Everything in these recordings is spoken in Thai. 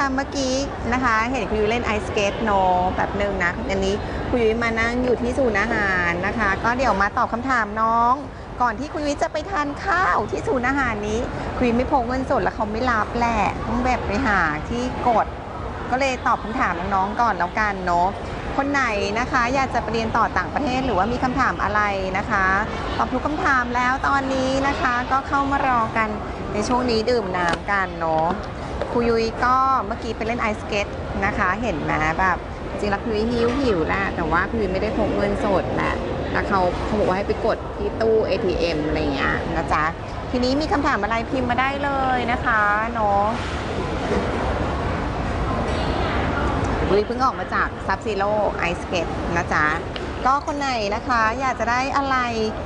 นะคะเมื่อกี้นะคะ เห็นคุณยุ้ยเล่นไอสเกตโนแบบหนึ่งนะอันนี้คุณยุ้ยมานั่งอยู่ที่ศูนย์อาหารนะคะ ก็เดี๋ยวมาตอบคำถามน้อง ก่อนที่คุณยุ้ยจะไปทานข้าวที่ศูนย์อาหารนี้ คุณยุ้ยไม่พกเงินสดแล้วเขาไม่รับแหละต้องแบบไปหาที่กด ก็เลยตอบคำถามน้องๆก่อนแล้วกันเนาะคนไหนนะคะอยากจะไปเรียนต่อต่างประเทศหรือว่ามีคำถามอะไรนะคะตอบทุกคำถามแล้วตอนนี้นะคะ ก็เข้ามารอกันในช่วงนี้ดื่มน้ำกันเนาะ ครูยุ้ยก็เมื่อกี้ไปเล่นไอสเก็ตนะคะ เห็นไหมแบบจริงๆแล้วครูยุ้ยหิวหิวแหละแต่ว่าครูยุ้ยไม่ได้พกเงินสดแหละแล้วเขาเขาบอกว่าให้ไปกดที่ตู้ ATM อะไรอย่างเงี้ยนะจ๊ะทีนี้มีคำถามอะไรพิมพ์มาได้เลยนะคะเนาะวุ้ยเพิ่งออกมาจากซับซีโร่ไอสเกตนะจ๊ะก็คนไหนนะคะ อยากจะได้อะไร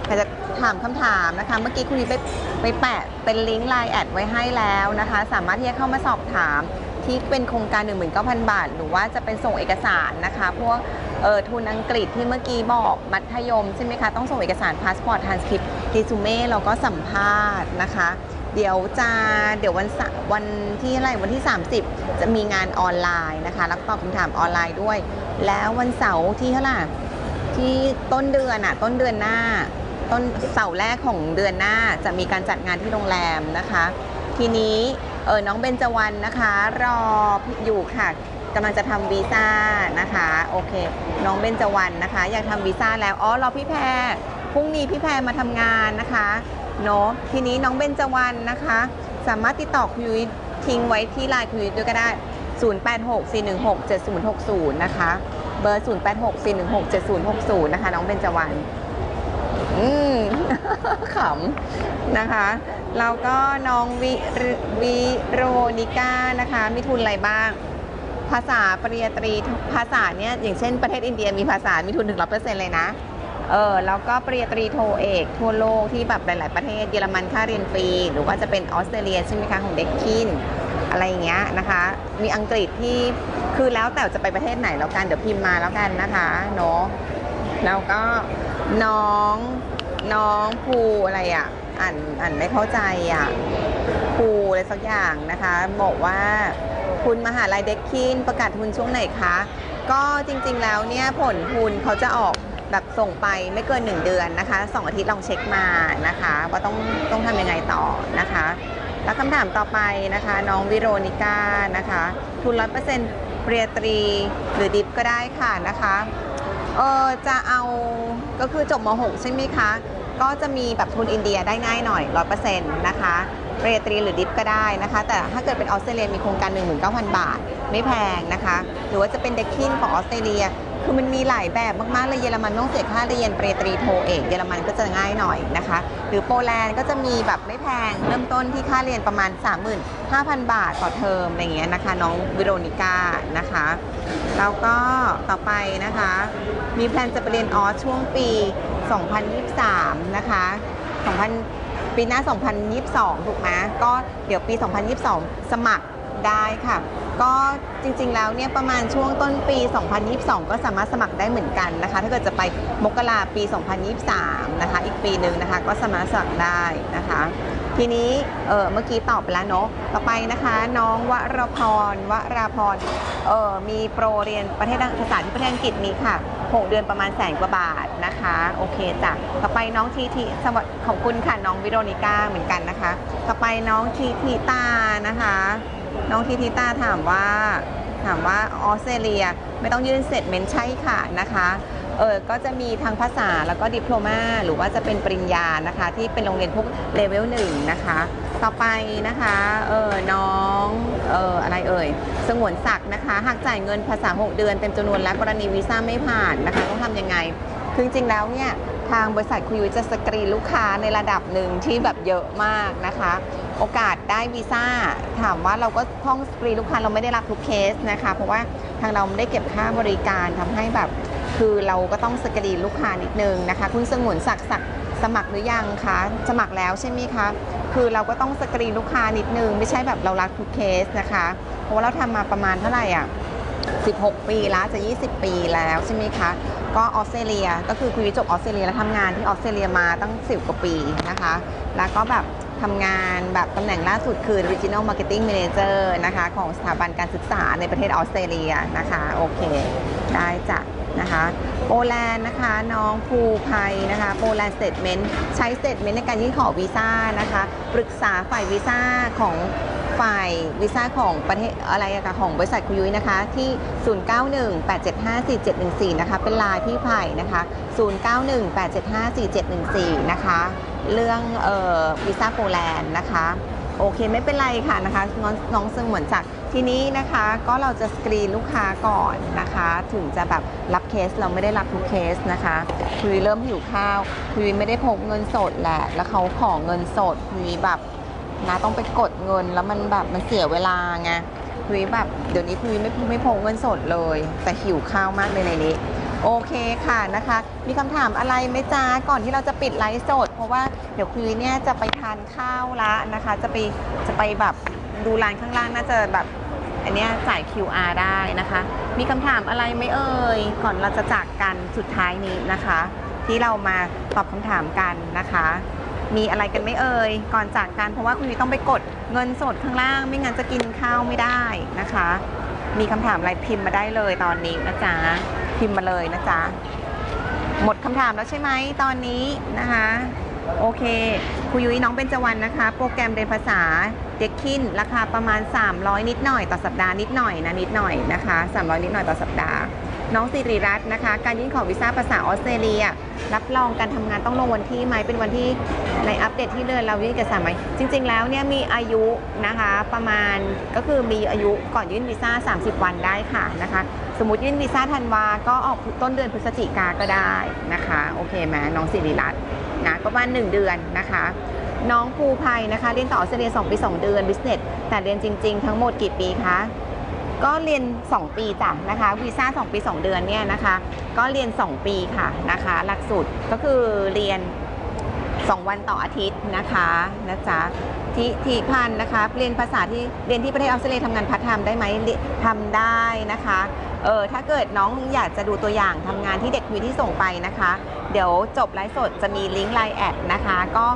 อยากจะ ถามคำถามนะคะ เมื่อกี้คุณยุ้ไปไปแปะเป็นลิงก์ไลน์แอดไว้ให้แล้วนะคะ สามารถที่จะเข้ามาสอบถามที่เป็นโครงการ 19,000 บาท หรือว่าจะเป็นส่งเอกสารนะคะ พวกเออทุนอังกฤษที่เมื่อกี้บอกมัธยมใช่ไหมคะ ต้องส่งเอกสารพาสปอร์ตทานสคริปต์รีซูเม่แล้วก็สัมภาษณ์นะคะ เดี๋ยวจะเดี๋ยววันวันที่อะไรวันที่ 30 จะมีงานออนไลน์นะคะแล้วก็ตอบคำถามออนไลน์ด้วย แล้ววันเสาร์ที่เท่าไหร่ที่ต้นเดือนอะต้นเดือนหน้า ต้นเสาร์แรกของเดือนหน้าจะมีการจัดงานที่โรงแรมนะคะ ทีนี้เออน้องเบญจวรรณนะคะ รออยู่ค่ะกำลังจะทำวีซ่านะคะโอเค น้องเบญจวรรณนะคะ อยากทำวีซ่าแล้วอ๋อรอพี่แพรพรุ่งนี้พี่แพรมาทำงานนะคะเนาะทีนี้น้องเบญจวรรณนะคะ สามารถติดต่อคุยทิ้งไว้ที่ไลน์คุยยุ้ยด้วยก็ได้ 0864167060 นะคะ เบอร์ 0864167060 นะคะ น้องเบญจวรรณ อืมขำนะคะแล้วก็น้องวิวิโรนิก้านะคะ มีทุนอะไรบ้าง ภาษาปริญญาตรีภาษาเนี่ยอย่างเช่นประเทศอินเดียมีภาษามีทุนถึงร้อเปอร์เซ็นต์เลยนะเออแล้วก็ปริญญาตรีโทเอก ทั่วโลกที่แบบหลาย ๆ ประเทศเยอรมันค่าเรียนฟรี หรือว่าจะเป็นออสเตรเลียใช่ไหมคะของเด็กคินอะไรอย่างเงี้ยนะคะ มีอังกฤษที่คือแล้วแต่จะไปประเทศไหนแล้วกันเดี๋ยวพิมพ์มาแล้วกันนะคะเนาะแล้วก็น้อง น้องภูอะไรอะ อ่านอ่านไม่เข้าใจอะภูอะไรสักอย่างนะคะ บอกว่าคุณมหาลัยเด็กคินประกาศทุนช่วงไหนคะ ก็จริงๆแล้วเนี่ยผลทุนเขาจะออกแบบส่งไปไม่เกิน 1 เดือนนะคะสองอาทิตย์ลองเช็คมานะคะ ว่าต้องต้องทำยังไงต่อนะคะ แล้วคำถามต่อไปนะคะ น้องวิโรนิก้านะคะ ทุนร้อยเปอร์เซ็นต์ปริญญาตรีหรือดิฟก็ได้ค่ะนะคะ เออจะเอาก็คือจบม .6 ใช่ไหมคะ ก็จะมีแบบทุนอินเดียได้ง่ายหน่อย 100%นะคะเรตรีหรือดิฟก็ได้นะคะ แต่ถ้าเกิดเป็นออสเตรเลียมีโครงการ 19,000 บาท ไม่แพงนะคะ หรือว่าจะเป็นเด็กคินของออสเตรเลีย คือมันมีหลายแบบมากๆเลยเยอรมันต้องเสียค่าเรียนเปรตรีโทเอกเยอรมันก็จะง่ายหน่อยนะคะ หรือโปแลนด์ก็จะมีแบบไม่แพงเริ่มต้นที่ค่าเรียนประมาณ 35,000 บาทต่อเทอมอะไรอย่างเงี้ยนะคะ น้องวิโรนิก้านะคะแล้วก็ต่อไปนะคะ มีแพลนจะไปเรียนออสช่วงปี 2023 นะคะ 2000 ปีหน้า 2022 ถูกไหมก็เดี๋ยวปี 2022 สมัคร ได้ค่ะ ก็จริงๆแล้วเนี่ยประมาณช่วงต้นปี 2022 ก็สามารถสมัครได้เหมือนกันนะคะ ถ้าเกิดจะไปมกราปี 2023 นะคะ อีกปีหนึ่งนะคะ ก็สามารถสมัครได้นะคะ ทีนี้เออเมื่อกี้ตอบไปแล้วเนาะต่อไปนะคะ น้องวรพรวราพรเออมีโปรเรียนประเทศภาษาที่ประเทศอังกฤษมีค่ะ 6 เดือนประมาณแสนกว่าบาทนะคะ โอเคจ้ะต่อไปน้องทีทีสวัสดีขอบคุณค่ะน้องวิโรนิก้าเหมือนกันนะคะ ต่อไปน้องทีทีตานะคะ น้องทีทีตาถามว่าถามว่าออสเตรเลียไม่ต้องยื่นเสร็จเมนใช่ค่ะนะคะเออก็จะมีทางภาษาแล้วก็ดิพโลมาหรือว่าจะเป็นปริญญานะคะ ที่เป็นโรงเรียนพวกเลเวลหนึ่งนะคะ ต่อไปนะคะเออน้องเอออะไรเอ่ยสงวนศักดิ์นะคะหากจ่ายเงินภาษา 6 เดือนเต็มจำนวนและกรณีวีซ่าไม่ผ่านนะคะต้องทำยังไงคือจริงแล้วเนี่ยทางบริษัทคุยจะสกรีนลูกค้าในระดับหนึ่งที่แบบเยอะมากนะคะ โอกาสได้วีซ่าถามว่าเราก็ท่องสกรีลูกค้าเราไม่ได้รับทุกเคสนะคะ เพราะว่าทางเราไม่ได้เก็บค่าบริการทำให้แบบ คือเราก็ต้องสกรีนลูกค้านิดนึงนะคะ คุณสงวนศักดิ์ศักดิ์สมัครหรือยังคะสมัครแล้วใช่ไหมคะคือเราก็ต้องสกรีนลูกค้านิดนึง ไม่ใช่แบบเรารับทุกเคสนะคะ เพราะว่าเราทำมาประมาณเท่าไหร่อะ16 ปีแล้วจะ 20 ปีแล้วใช่ไหมคะ ก็ออสเตรเลียก็คือคุยจบออสเตรเลียแล้วทำงานที่ออสเตรเลียมาตั้ง 10 กว่าปีนะคะ แล้วก็แบบ ทำงานแบบตำแหน่งล่าสุดคือ Regional Marketing Manager นะคะของสถาบันการศึกษาในประเทศออสเตรเลียนะคะโอเค ได้จ้ะนะคะโปแลนด์นะคะน้องภูภัยนะคะโปแลนด์สเตทเมนต์ใช้สเตทเมนต์ในการยื่นขอวีซ่านะคะ ปรึกษาฝ่ายวีซ่าของ ฝ่ายวีซ่าของประเทศอะไรอะคะของบริษัทคุยุ้ยนะคะ ที่ 0918754714 นะคะ เป็นลน์พี่ไผ่นะคะ 0918754714 นะคะ เรื่องเอ่อวีซ่าโปแลนด์นะคะโอเคไม่เป็นไรค่ะนะคะน้องน้องซึ่งเหมือนจากทีนี้นะคะก็เราจะสกรีนลูกค้าก่อนนะคะ ถึงจะแบบรับเคสเราไม่ได้รับทุกเคสนะคะคุยเริ่มหิวข้าวคุยไม่ได้พกเงินสดแหละ แล้วเขาขอเงินสดคุยแบบ นะต้องไปกดเงินแล้วมันแบบมันเสียเวลาไงคุยแบบเดี๋ยวนี้คุยไม่ไม่พกเงินสดเลย แต่หิวข้าวมากเลยในนี้ โอเคค่ะนะคะ มีคำถามอะไรไหมจ้าก่อนที่เราจะปิดไลฟ์สด เพราะว่าเดี๋ยวคุยเนี่ยจะไปทานข้าวละนะคะ จะไปจะไปแบบดูร้านข้างล่างน่าจะแบบอันเนี้ยจ่าย QR ได้นะคะ มีคำถามอะไรไหมเอ่ย ก่อนเราจะจากกันสุดท้ายนี้นะคะ ที่เรามาตอบคำถามกันนะคะ มีอะไรกันไม่เอ่ยก่อนจากกันเพราะว่าคุณยุ้ยต้องไปกดเงินสดข้างล่าง ไม่งั้นจะกินข้าวไม่ได้นะคะ มีคำถามอะไรพิมพ์มาได้เลยตอนนี้นะจ๊ะพิมพ์มาเลยนะจ๊ะหมดคำถามแล้วใช่ไหมตอนนี้นะคะ โอเคครูยุ้ยน้องเบญจวรรณนะคะ โปรแกรมเรียนภาษาเด็กคินราคาประมาณ 300 นิดหน่อยต่อสัปดาห์นิดหน่อยนะนิดหน่อยนะคะ 300 นิดหน่อยต่อสัปดาห์ น้องสิริรัตน์นะคะ การยื่นขอวีซ่าภาษาออสเตรเลีย รับรองการทำงานต้องลงวันที่ไหมเป็นวันที่ในอัปเดตที่เดินเรายื่นเอกสารไหมจริง ๆ แล้วเนี่ยมีอายุนะคะประมาณก็คือมีอายุก่อนยื่นวีซ่า 30 วันได้ค่ะนะคะ สมมติยื่นวีซ่าธันวา ก็ออกต้นเดือนพฤศจิกาก็ได้นะคะ โอเคไหมน้องสิริรัตน์นะประมาณ 1 เดือนนะคะน้องภูภัยนะคะ เรียนต่อออสเตรเลีย2ปี 2 เดือน business แต่เรียนจริง ๆ ทั้งหมดกี่ปีคะ ก็เรียน 2 ปีจ้ะนะคะวีซ่า2 ปี 2 เดือนเนี่ยนะคะ ก็เรียน 2 ปีค่ะนะคะ หลักสูตรก็คือเรียน 2 วันต่ออาทิตย์นะคะนะจ๊ะทิทิพันนะคะเรียนภาษาที่เรียนที่ประเทศออสเตรเลียทำงานพาร์ทไทม์ได้ไหมเรียทำได้นะคะเออถ้าเกิดน้องอยากจะดูตัวอย่างทำงานที่เด็กคุยที่ส่งไปนะคะ เดี๋ยวจบไลฟ์สดจะมีลิงก์ไลน์แอดนะคะ ก็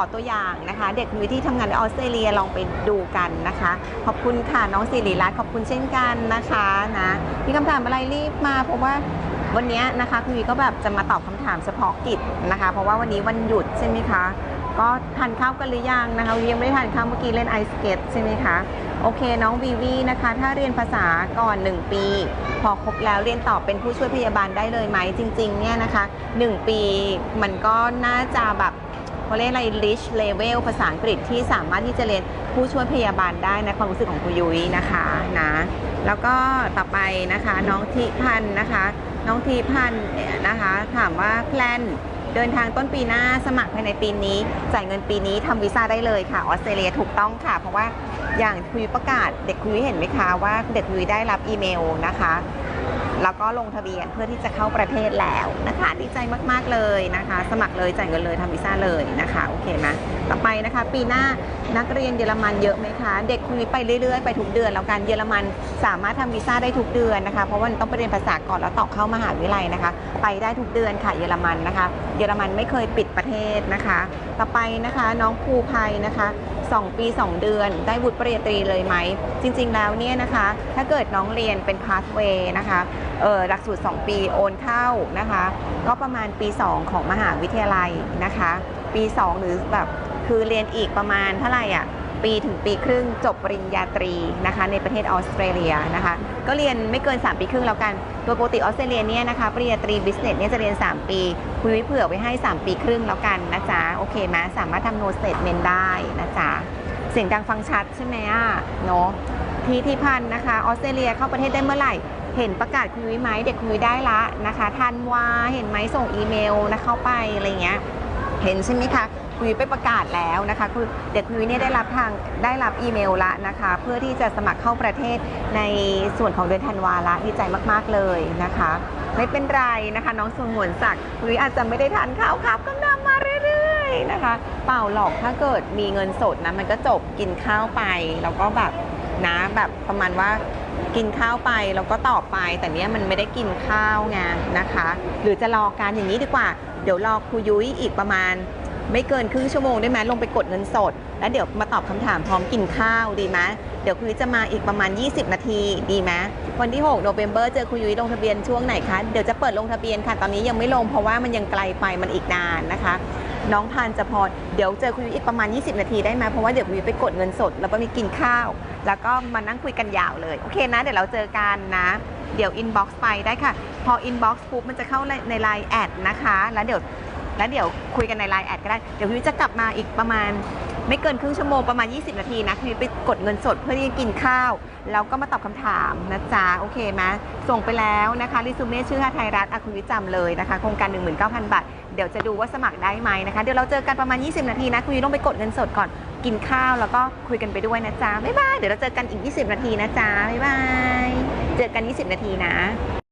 อตัวอย่างนะคะ เด็กคุยที่ทำงานในออสเตรเลียลองไปดูกันนะคะ ขอบคุณค่ะน้องสิริรัตน์ขอบคุณเช่นกันนะคะนะมีคำถามอะไรรีบมาเพราะว่าวันนี้นะคะคุณวีก็แบบจะมาตอบคำถามเฉพาะกิจนะคะ เพราะว่าวันนี้วันหยุดใช่ไหมคะก็ทานข้าวกันหรือยังนะคะวียังไม่ได้ทานข้าวเมื่อกี้เล่นไอสเก็ตใช่ไหมคะโอเคน้องวีวีนะคะ ถ้าเรียนภาษาก่อน 1 ปี พอครบแล้วเรียนต่อเป็นผู้ช่วยพยาบาลได้เลยไหมจริงๆเนี่ยนะคะ 1 ปีมันก็น่าจะแบบ เขาเรียกอะไร rich level ภาษาอังกฤษที่สามารถที่จะเรียนผู้ช่วยพยาบาลได้ในความรู้สึกของคุณยุ้ยนะคะนะแล้วก็ต่อไปนะคะน้องทิพันธ์นะคะ น้องทีพันธ์นะคะ ถามว่าแพลนเดินทางต้นปีหน้าสมัครภายในปีนี้ จ่ายเงินปีนี้ทำวีซ่าได้เลยค่ะออสเตรเลียถูกต้องค่ะ เพราะว่าอย่างคุยประกาศเด็กคุยเห็นไหมคะว่าเด็กคุยได้รับอีเมลนะคะ แล้วก็ลงทะเบียนเพื่อที่จะเข้าประเทศแล้วนะคะ ดีใจมาก ๆ เลยนะคะ สมัครเลยจ่ายเงินเลยทำวีซ่าเลยนะคะ โอเคไหม ต่อไปนะคะ ปีหน้านักเรียนเยอรมันเยอะไหมคะ เด็กคุยไปเรื่อยๆ ไปทุกเดือน แล้วกันเยอรมันสามารถทำวีซ่าได้ทุกเดือนนะคะ เพราะว่าต้องไปเรียนภาษาก่อนแล้วต่อเข้ามหาวิทยาลัยนะคะ ไปได้ทุกเดือนค่ะเยอรมันนะคะ เยอรมันไม่เคยปิดประเทศนะคะ ต่อไปนะคะน้องภูภัยนะคะ2 ปี 2 เดือนได้วุฒิปริญญาตรีเลยไหม จริง ๆ แล้วเนี่ยนะคะ ถ้าเกิดน้องเรียนเป็น pathway นะคะเออหลักสูตร 2 ปีโอนเข้านะคะ ก็ประมาณปี 2 ของมหาวิทยาลัยนะคะ ปี 2 หรือแบบ คือเรียนอีกประมาณเท่าไหร่อะปีถึงปีครึ่งจบปริญญาตรีนะคะในประเทศออสเตรเลียนะคะก็เรียนไม่เกิน 3 ปีครึ่งแล้วกัน โดยปกติออสเตรเลียเนี่ยนะคะปริญญาตรีบิสเนสเนี่ยจะเรียน 3 ปีคุยไว้เผื่อไว้ให้ 3 ปีครึ่งแล้วกันนะจ๊ะโอเคไหมสามารถทำโนสเตทเมนได้นะจ๊ะเสียงดังฟังชัดใช่ไหมอะเนาะทีที่พันนะคะออสเตรเลียเข้าประเทศได้เมื่อไหร่เห็นประกาศคุยไหมเด็กคุยได้ละนะคะทันวาเห็นไหมส่งอีเมลนะเข้าไปอะไรเงี้ยเห็นใช่ไหมคะ คุยไปประกาศแล้วนะคะคือเด็กคุยเนี่ยได้รับทางได้รับอีเมลละนะคะ เพื่อที่จะสมัครเข้าประเทศในส่วนของเดือนธันวาละดีใจมาก ๆเลยนะคะ ไม่เป็นไรนะคะ น้องสงวนศักดิ์คุยอาจจะไม่ได้ทานข้าวครับกำลังมาเรื่อยๆนะคะ เปล่าหรอกถ้าเกิดมีเงินสดนะมันก็จบกินข้าวไปแล้วก็แบบนะแบบประมาณว่ากินข้าวไปแล้วก็ตอบไปแต่เนี้ยมันไม่ได้กินข้าวไงนะคะ หรือจะรอการอย่างนี้ดีกว่า เดี๋ยวรอครูยุ้ยอีกประมาณ ไม่เกินครึ่งชั่วโมงได้ไหมลงไปกดเงินสด แล้วเดี๋ยวมาตอบคำถามพร้อมกินข้าวดีไหมเดี๋ยวคุณยุ้ยจะมาอีกประมาณ 20 นาทีดีไหมวันที่6โนเวม ber เจอคุณยุ้ยลงทะเบียนช่วงไหนคะเดี๋ยวจะเปิดลงทะเบียนค่ะ ตอนนี้ยังไม่ลงเพราะว่ามันยังไกลไปมันอีกนานนะคะ น้องพันจะพรเดี๋ยวเจอคุณยุ้ยอีกประมาณ 20 นาทีได้ไหมเพราะว่าเดี๋ยวคุณยุ้ยไปกดเงินสด แล้วก็มีกินข้าว แล้วก็มานั่งคุยกันยาวเลยโอเคนะ เดี๋ยวเราเจอกันนะเดี๋ยว inbox ไปได้ค่ะ พอ inbox ปุ๊บมันจะเข้าใน line แอดนะคะ แล้วเดี๋ยว แล้วเดี๋ยวคุยกันใน line แอดก็ได้ เดี๋ยวพี่วิจะกลับมาอีกประมาณไม่เกินครึ่งชั่วโมงประมาณ 20 นาทีนะพี่วิไปกดเงินสดเพื่อที่จะกินข้าว แล้วก็มาตอบคำถามนะจ๊ะ โอเคไหมส่งไปแล้วนะคะรีซูเม่ชื่อไทยรัฐอคุณวิจำเลยนะคะโครงการ 19,000 บาท เดี๋ยวจะดูว่าสมัครได้ไหมนะคะ เดี๋ยวเราเจอกันประมาณ 20 นาทีนะคุณวิต้องไปกดเงินสดก่อนกินข้าวแล้วก็คุยกันไปด้วยนะจ๊ะบ๊ายบายเดี๋ยวเราเจอกันอีก 20 นาทีนะจ๊ะบ๊ายบายเจอกัน 20 นาทีนะ